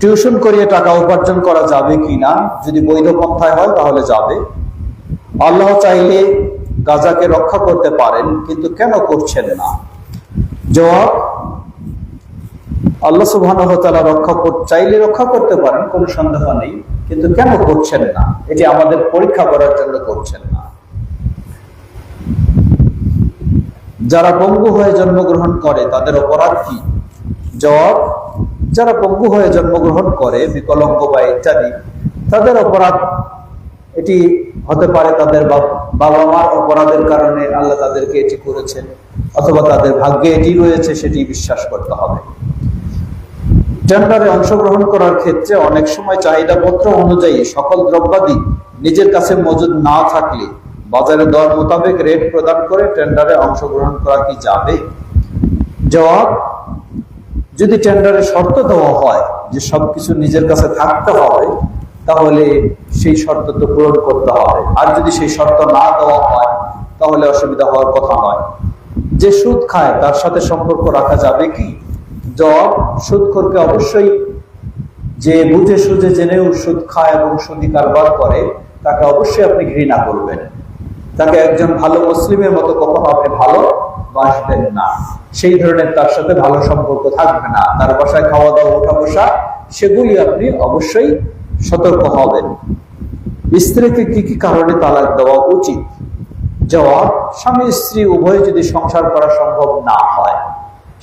Tuition করিয়ে টাকা উপার্জন করা যাবে কি না যদি বৈধ পন্থায় হয় তাহলে যাবে। আল্লাহ চাইলে গাজাকে রক্ষা করতে পারেন, কিন্তু কেন করছেন না? জবাব, আল্লাহ সুবহান রক্ষা চাইলে রক্ষা করতে পারেন, কোনো সন্দেহ নেই, কিন্তু কেন করছেন না? এটি আমাদের পরীক্ষা করার জন্য করছেন না। যারা পঙ্গু হয়ে জন্মগ্রহণ করে, তাদের অপরাধ কি? জবাব যারা পঙ্গু হয়ে জন্মগ্রহণ করে, বিকলঙ্গ বা ইত্যাদি, তাদের অপরাধ এটি হতে পারে তাদের বাবা মার অপরাধের কারণে আল্লাহ তাদেরকে এটি করেছেন, অথবা তাদের ভাগ্যে এটি রয়েছে, সেটি বিশ্বাস করতে হবে। টেন্ডারে অংশগ্রহণ করার ক্ষেত্রে অনেক সময় চাহিদাপত্র অনুযায়ী সকল দ্রব্যাদি নিজের কাছে মজুদ না থাকলে বাজারে দর মোতাবেক রেট প্রদান করে টেন্ডারে অংশগ্রহণ করা কি যাবে? জবাব যদি টেন্ডারে শর্ত দেওয়া হয় যে সবকিছু নিজের কাছে থাকতে হবে, তাহলে সেই শর্ত তো পূরণ করতে হবে। আর যদি সেই শর্ত না দেওয়া হয়, তাহলে অসুবিধা হওয়ার কথা নয়। যে সুদ খায়, তার সাথে সম্পর্ক রাখা যাবে কি? জবাব, সুদখোরকে অবশ্যই যে বুঝে সুঝে জেনেও সুদ খায় এবং সুদি কারবার করে, তাকে অবশ্যই আপনি ঘৃণা করবেন। তাকে একজন ভালো মুসলিমের মতো কখনো আপনি ভালো বাসবেন না। সেই ধরনের তার সাথে ভালো সম্পর্ক থাকবে না। তার বাসায় খাওয়া দাওয়া ওঠা বসা সেগুলি আপনি অবশ্যই সতর্ক হবেন। স্ত্রীকে কি কি কারণে তালাক দেওয়া উচিত? জবাব, স্বামী স্ত্রী উভয় যদি সংসার করা সম্ভব না হয়,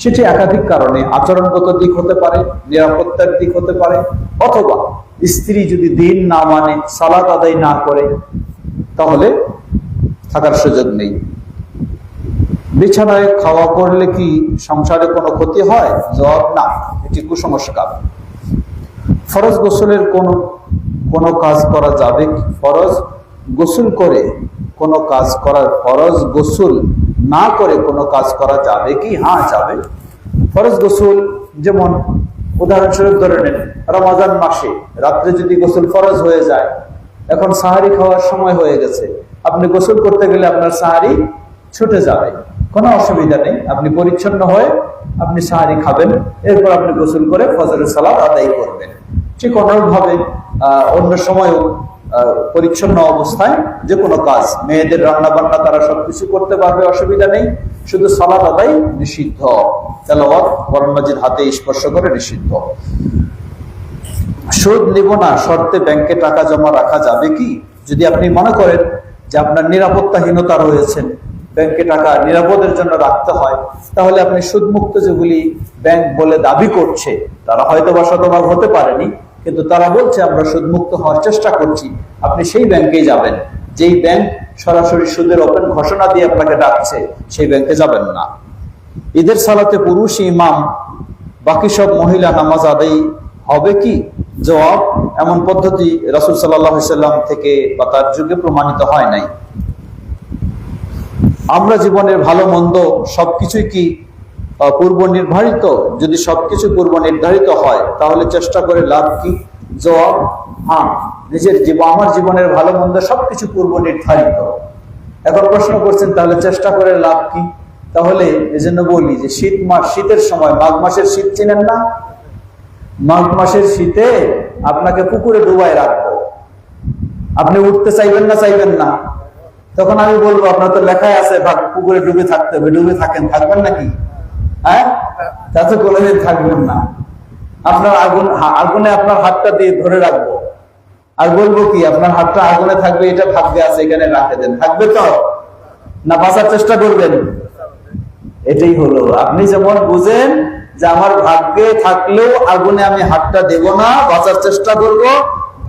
সেটি একাধিক কারণে আচরণগত দিক হতে পারে, নিরাপত্তার দিক হতে পারে, অথবা স্ত্রী যদি দিন না মানে সালাত আদায় না করে, তাহলে থাকার সুযোগ নেই। বিছানায় খাওয়া করলে কি সংসারে কোনো ক্ষতি হয়? জবাব, না, এটি কুসংস্কার। ফরজ গোসলের কোন কোন কাজ করা যাবে? ফরজ গোসল করে কোনো কাজ করার, ফরজ গোসল না করে কোনো কাজ করা যাবে কি? হ্যাঁ যাবে। ফরজ গোসল যেমন উদাহরণস্বরূপ ধরে নেন, রমাজান মাসে রাত্রে যদি গোসল ফরজ হয়ে যায়, এখন সাহারি খাওয়ার সময় হয়ে গেছে। আপনি গোসল করতে গেলে আপনার সাহারি ছুটে যাবে। কোনো অসুবিধা নেই। আপনি পরিচ্ছন্ন হয়ে আপনি সাহারি খাবেন, এরপর আপনি গোসল করে ফজরের সালাদ আদায় করবেন। ঠিক অনুরূপভাবে অন্য সময়ও পরিচ্ছন্ন অবস্থায় যে কোনো কাজ, মেয়েদের রান্না বান্না তারা সবকিছু করতে পারবে, অসুবিধা নেই। শুধু সালাদ আদায় নিষিদ্ধ। তেলাওয়াত করণবাজির হাতে স্পর্শ করে নিষিদ্ধ। সুদ নিব না, শর্তে ব্যাংকে টাকা জমা রাখা যাবে কি? যদি আপনি মনে করেন যে আপনার নিরাপত্তাহীনতা রয়েছেন ব্যাংকে টাকা নিরাপদের জন্য রাখতে হয়, তাহলে আপনি সুদমুক্ত যেগুলি ব্যাংক বলে দাবি করছে, তারা হয়তো বা শতভাগ হতে পারেনি, কিন্তু তারা বলছে আমরা সুদমুক্ত হওয়ার চেষ্টা করছি, আপনি সেই ব্যাংকেই যাবেন। যেই ব্যাংক সরাসরি সুদের ওপেন ঘোষণা দিয়ে আপনাকে ডাকছে, সেই ব্যাংকে যাবেন না। ঈদের সালাতে পুরুষ, ইমাম, বাকি সব মহিলা নামাজ আদায় হবে কি? জবাব, এমন পদ্ধতি রাসুল সাল্লাম থেকে বা তার যুগে প্রমাণিত হয় নাই। আমরা জীবনের ভালো, মন্দ সবকিছুই কি পূর্ব নির্ধারিত? যদি সবকিছু পূর্ব নির্ধারিত হয়, তাহলে চেষ্টা করে লাভ কি? জবাব হ্যাঁ। নিজের জীবন আমার জীবনের ভালো, মন্দ সবকিছু পূর্ব নির্ধারিত। এখন প্রশ্ন করছেন, তাহলে চেষ্টা করে লাভ কি? তাহলে এজন্য বলি যে শীত মাস শীতের সময়, মাঘ মাসের শীত চিনেন না? মাঘ মাসের শীতে আপনাকে পুকুরে ডুবাই রাখব। আপনি উঠতে চাইবেন না চাইবেন না। তখন আমি বলব, আপনার তো লেখাই আছে পুকুরে ডুবে থাকতে হবে। ডুবে থাকেন, থাকবেন নাকি? হ্যাঁ? তাতে কোনোদিন থাকবেন না। আপনার আগুন আগুনে আপনার হাতটা দিয়ে ধরে রাখব। আর বলব কি, আপনার হাতটা আগুনে থাকবে, এটা ভাগ্যে আছে, এখানে রাখে দেন। থাকবে তো? না, বাঁচার চেষ্টা করবেন? এটাই হলো। আপনি যেমন বুঝেন যে আমার ভাগ্যে থাকলেও আগুনে আমি হাতটা দেব না, বাঁচার চেষ্টা করব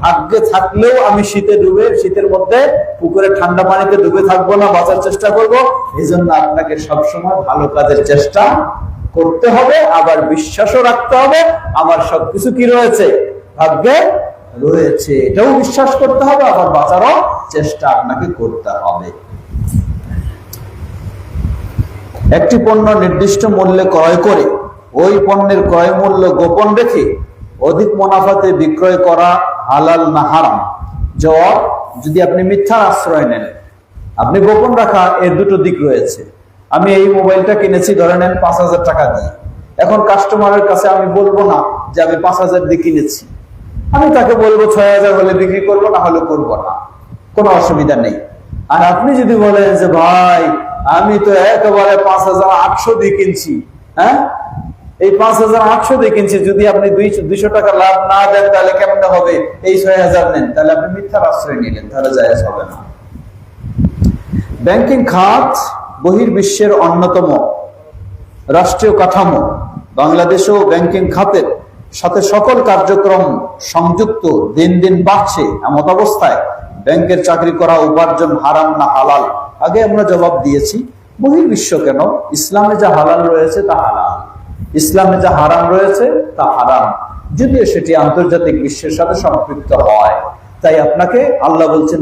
ভাগ্যে থাকলেও আমি শীতে ডুবে, শীতের মধ্যে পুকুরে ঠান্ডা পানিতে ডুবে থাকব না, বাঁচার চেষ্টা করব। এই জন্য আপনাকে সবসময় ভালো কাজের চেষ্টা করতে হবে, আবার বিশ্বাসও রাখতে হবে, আমার সবকিছু কি রয়েছে? ভাগ্যে রয়েছে, এটাও বিশ্বাস করতে হবে, আবার বাঁচারও চেষ্টা আপনাকে করতে হবে। একটি পণ্য নির্দিষ্ট মূল্যে ক্রয় করে, ওই পণ্যের ক্রয় মূল্য গোপন রেখে অধিক মুনাফাতে বিক্রয় করা হালাল না হারাম? জবাব, যদি আপনি মিথ্যার আশ্রয় নেন। আপনি গোপন রাখা এর দুটো দিক রয়েছে। আমি এই মোবাইলটা কিনেছি, ধরে নেন পাঁচ হাজার টাকা দিয়ে। এখন কাস্টমারের কাছে আমি বলব না যে আমি পাঁচ হাজার দিয়ে কিনেছি। আমি তাকে বলব, ছয় হাজার হলে বিক্রি করব, না হলে করব না। কোনো অসুবিধা নেই। আর আপনি যদি বলেন যে, ভাই, আমি তো একেবারে পাঁচ হাজার আটশো দিয়ে কিনছি। হ্যাঁ? এই পাঁচ হাজার আটশো দিয়ে যদি আপনি দুইশো টাকা লাভ না দেন, তাহলে কেমন হবে? এই ছয় হাজার নেন, তাহলে আপনি মিথ্যার আশ্রয় নিলেন, তাহলে জায়জ হবে না। ব্যাংকিং খাত বহির্বিশ্বের অন্যতম রাষ্ট্রীয় কাঠামো। বাংলাদেশেও ব্যাংকিং খাতের সাথে সকল কার্যক্রম সংযুক্ত, দিন দিন বাড়ছে, এমত অবস্থায় ব্যাংকের চাকরি করা উপার্জন হারাম না হালাল? আগে আমরা জবাব দিয়েছি, বহির্বিশ্ব কেন? ইসলামে যা হালাল রয়েছে তা হালাল। ইসলামে যা হারাম রয়েছে, তা হারাম। যদিও সেটি আন্তর্জাতিক বিশ্বের সাথে সম্পৃক্ত হয়। তাই আপনাকে আল্লাহ বলছেন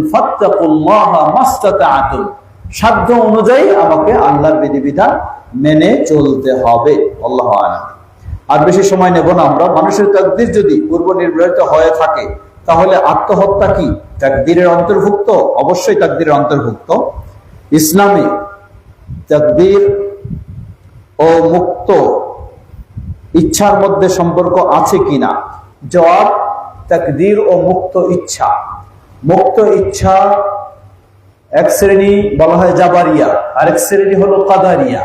সাধ্য অনুযায়ী আমাকে আল্লাহর বিধিবিধান মেনে চলতে হবে। আল্লাহ আর বেশি সময় নেব না আমরা। মানুষের তাকদির যদি পূর্ব নির্ধারিত হয়ে থাকে, তাহলে আত্মহত্যা কি? তাকদিরের অন্তর্ভুক্ত? অবশ্যই তাকদিরের অন্তর্ভুক্ত। ইসলামে তাকদির ও মুক্ত ইচ্ছার মধ্যে সম্পর্ক আছে কিনা? জবাব, তাকদির ও মুক্ত ইচ্ছা। মুক্ত ইচ্ছা এক শ্রেণি বলা হয় জাবারিয়া, আরেক শ্রেণি হলো কাদারিয়া।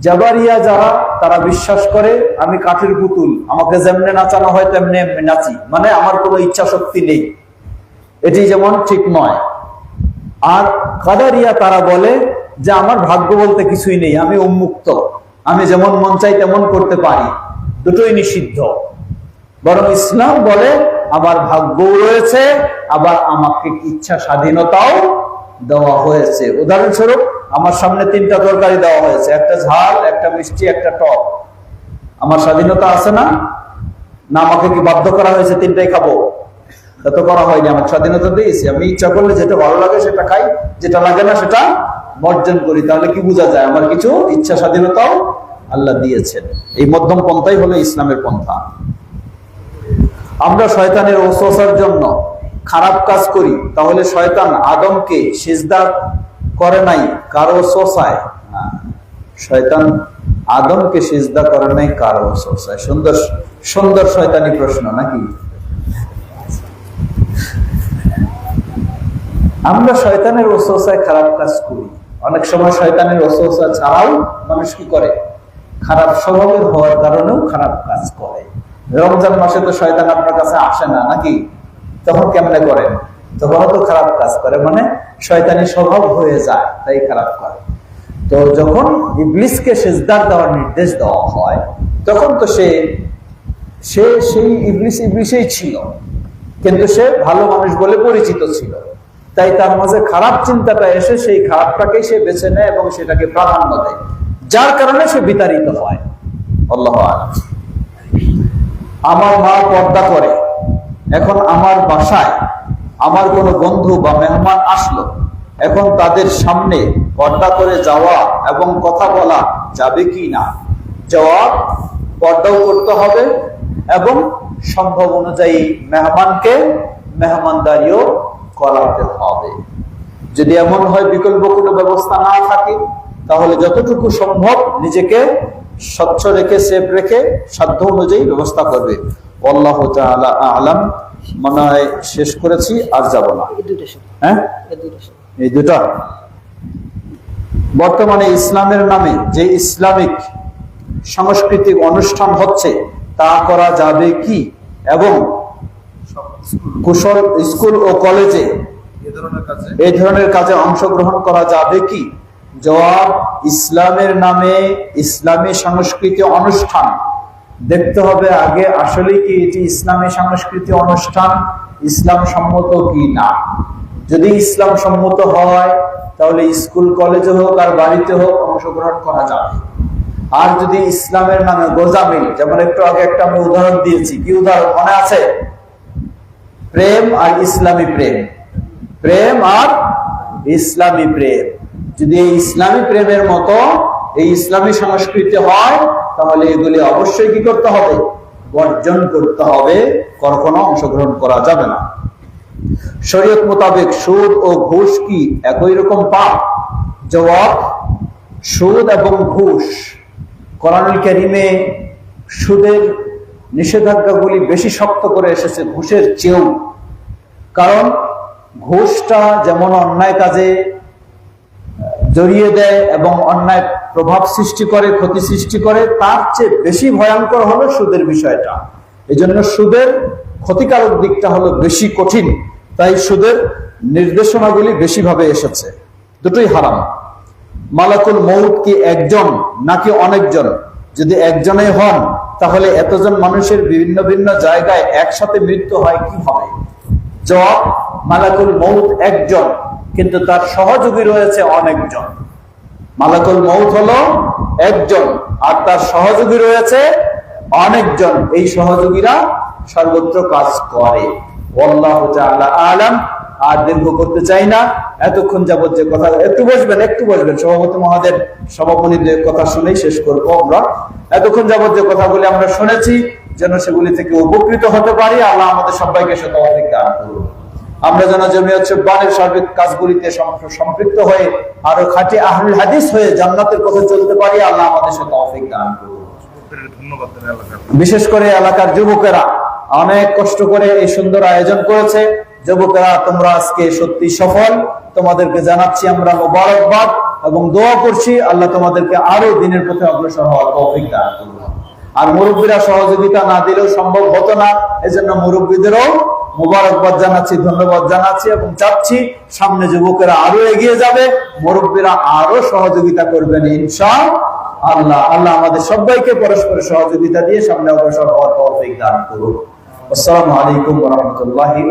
জাবারিয়া যারা, তারা বিশ্বাস করে, আমি কাঠের পুতুল, আমাকে যেমনে নাচানো হয় তেমনি নাচি। মানে আমার কোনো ইচ্ছা শক্তি নেই। এটি যেমন ঠিক নয়। আর কাদারিয়া তারা বলে যে, আমার ভাগ্য বলতে কিছুই নেই, আমি উন্মুক্ত। আমি যেমন মন চাই তেমন করতে পারি। দুটোই নিষিদ্ধ। বরং ইসলাম বলে, আমার ভাগ্যও রয়েছে, আবার আমাকে ইচ্ছা স্বাধীনতাও দেওয়া হয়েছে। উদাহরণস্বরূপ, আমার সামনে তিনটা তরকারি দেওয়া হয়েছে। একটা ঝাল, একটা মিষ্টি, একটা টক। আমার স্বাধীনতা আছে না? না, আমাকে কি বাধ্য করা হয়েছে? তিনটাই খাব। তা তো করা হয়নি। আমার স্বাধীনতা দিয়েছি। আমি ইচ্ছা করলে যেটা ভালো লাগে সেটা খাই, যেটা লাগে না সেটা বর্জন করি, তাহলে কি বোঝা যায়? আমার কিছু ইচ্ছা স্বাধীনতাও আল্লাহ দিয়েছেন। এই মধ্যম পন্থাই হলো ইসলামের পন্থা। আমরা শয়তানের ওসওয়াসার জন্য খারাপ কাজ করি, তাহলে শয়তান আদমকে সিজদা করে নাই, কারও সোসায় শয়তান আদমকে সিজদা করে নাই, কারও সোসায় সুন্দর সুন্দর শয়তানি প্রশ্ন, নাকি? আমরা শয়তানের ওসওয়াসায় খারাপ কাজ করি। অনেক সময় শয়তানের ওসওয়াসা ছাড়াও মানুষ কি করে? খারাপ স্বভাবের হওয়ার কারণেও খারাপ কাজ করে। রমজান মাসে তো শয়তান আপনার কাছে আসে না, নাকি? তখন কেমনে করেন? তখনও তো খারাপ কাজ করে মানে শয়তানি স্বভাব হয়ে যায়, তাই খারাপ করে। তো যখন ইবলিসকে সেজদার দেওয়ার নির্দেশ দেওয়া হয়, তখন তো সে সে সেই ইবলিস ইবলিসেই ছিল। কিন্তু সে ভালো মানুষ বলে পরিচিত ছিল। তাই তার মাঝে খারাপ চিন্তাটা এসে সেই খারাপটাকেই সে বেছে নেয় এবং সেটাকে প্রাধান্য দেয়। যার কারণে সে বিতাড়িত হয়। আল্লাহ আমার মা পর্দা করে। এখন আমার বাসায় আমার কোনো বন্ধু বা মেহমান আসলো। এখন তাদের সামনে পর্দা করে যাওয়া এবং কথা বলা যাবে কি না? জবাব, পর্দাও করতে হবে এবং সম্ভব অনুযায়ী মেহমানকে মেহমানদারিও করাতে হবে। যদি এমন হয় বিকল্প কোনো ব্যবস্থা না থাকে তাহলে যতটুকু সম্ভব নিজেকে স্বচ্ছ রেখে সেফ রেখে সাধ্য অনুযায়ী ব্যবস্থা করবে। আল্লাহ আলাম। মনে হয় শেষ করেছি আর যাব না। হ্যাঁ? এই দুটা? বর্তমানে ইসলামের নামে যে ইসলামিক সাংস্কৃতিক অনুষ্ঠান হচ্ছে তা করা যাবে কি? এবং কুশল স্কুল ও কলেজে এই ধরনের কাজে? অংশগ্রহণ করা যাবে কি? জবাব ইসলামের নামে ইসলামী সংস্কৃতি অনুষ্ঠান। দেখতে হবে আগে আসলে কি এটি ইসলামী সংস্কৃতি অনুষ্ঠান ইসলাম সম্মত কি না? যদি ইসলাম সম্মত হয় তাহলে স্কুল কলেজে হোক আর বাড়িতে হোক অংশগ্রহণ করা যাবে। আর যদি ইসলামের নামে গোজামিল যেমন একটু আগে একটা আমি উদাহরণ দিয়েছি কি উদাহরণ মনে আছে? প্রেম আর ইসলামী প্রেম। প্রেম আর ইসলামী প্রেম। যদি এই ইসলামী প্রেমের মতো এই ইসলামী সংস্কৃতি হয়, তাহলে এগুলি অবশ্যই কি করতে হবে? বর্জন করতে হবে। কখনো অংশগ্রহণ করা যাবে না। শরীয়ত মোতাবেক সুদ ও ঘুষ কি একই রকম পাপ? জবাব, সুদ এবং ঘুষ। কোরআনুল কারিমে সুদের নিষেধাজ্ঞাগুলি বেশি শক্ত করে এসেছে ঘুষের চেয়েও। কারণ ঘুষটা যেমন অন্যায় কাজে জড়িয়ে দেয় এবং অন্যায় প্রভাব সৃষ্টি করে, ক্ষতি সৃষ্টি করে, তার চেয়ে বেশি ভয়ঙ্কর হলো সুদের বিষয়টা। এই জন্য সুদের ক্ষতিকারক দিকটা হলো বেশি কঠিন, তাই সুদের নির্দেশনাগুলি বেশিভাবে এসেছে। দুটোই হারাম। মালাকুল মৌত কি একজন নাকি অনেকজন? যদি একজনে হন তাহলে এতজন মানুষের বিভিন্ন ভিন্ন জায়গায় একসাথে মৃত্যু হয় কি হবে? জবাব, মালাকুল মৌত একজন, কিন্তু তার সহযোগী রয়েছে অনেকজন। মালাকুল মৌত হলো একজন, আর তার সহযোগী রয়েছে অনেকজন। এই সহযোগীরা সর্বত্র কাজ করে। আলাম। আর দীর্ঘ করতে চাই না। এতক্ষণ যাবত যে কথা, একটু বসবেন একটু বসবেন। সভাপতি মহাদের সভাপতিদের কথা শুনেই শেষ করব আমরা। এতক্ষণ যাবত যে কথাগুলি আমরা শুনেছি, যেন সেগুলি থেকে উপকৃত হতে পারি, আল্লাহ আমাদের সবাইকে সে দান করুন। আমরা যেন জমিয়ত বানের সার্বিক কাজগুলিতে সম্পৃক্ত হয়ে আরও খাঁটি আহলুল হাদিস হয়ে জান্নাতের পথে চলতে পারি, আল্লাহ আমাদের সাথে তৌফিক দান করুন। বিশেষ করে এলাকার যুবকেরা অনেক কষ্ট করে এই সুন্দর আয়োজন করেছে। যুবকেরা, তোমরা আজকে সত্যি সফল। তোমাদেরকে জানাচ্ছি আমরা মোবারকবাদ। এবং দোয়া করছি আল্লাহ তোমাদেরকে আরও দিনের পথে অগ্রসর হওয়ার তৌফিক দান করুন। আর মুরব্বীরা সহযোগিতা না দিলেও সম্ভব হতো না। এজন্য মুরব্বীদেরও মোবারকবাদ জানাচ্ছি, ধন্যবাদ জানাচ্ছি এবং চাচ্ছি সামনে যুবকেরা আরও এগিয়ে যাবে। মুরব্বীরা আরও সহযোগিতা করবেন ইনশা আল্লাহ আল্লাহ আমাদের সবাইকে পরস্পরের সহযোগিতা দিয়ে সামনে অগ্রসর হওয়ার তৌফিক দান করুন আসসালামু আলাইকুম রাহমাতুল্লাহি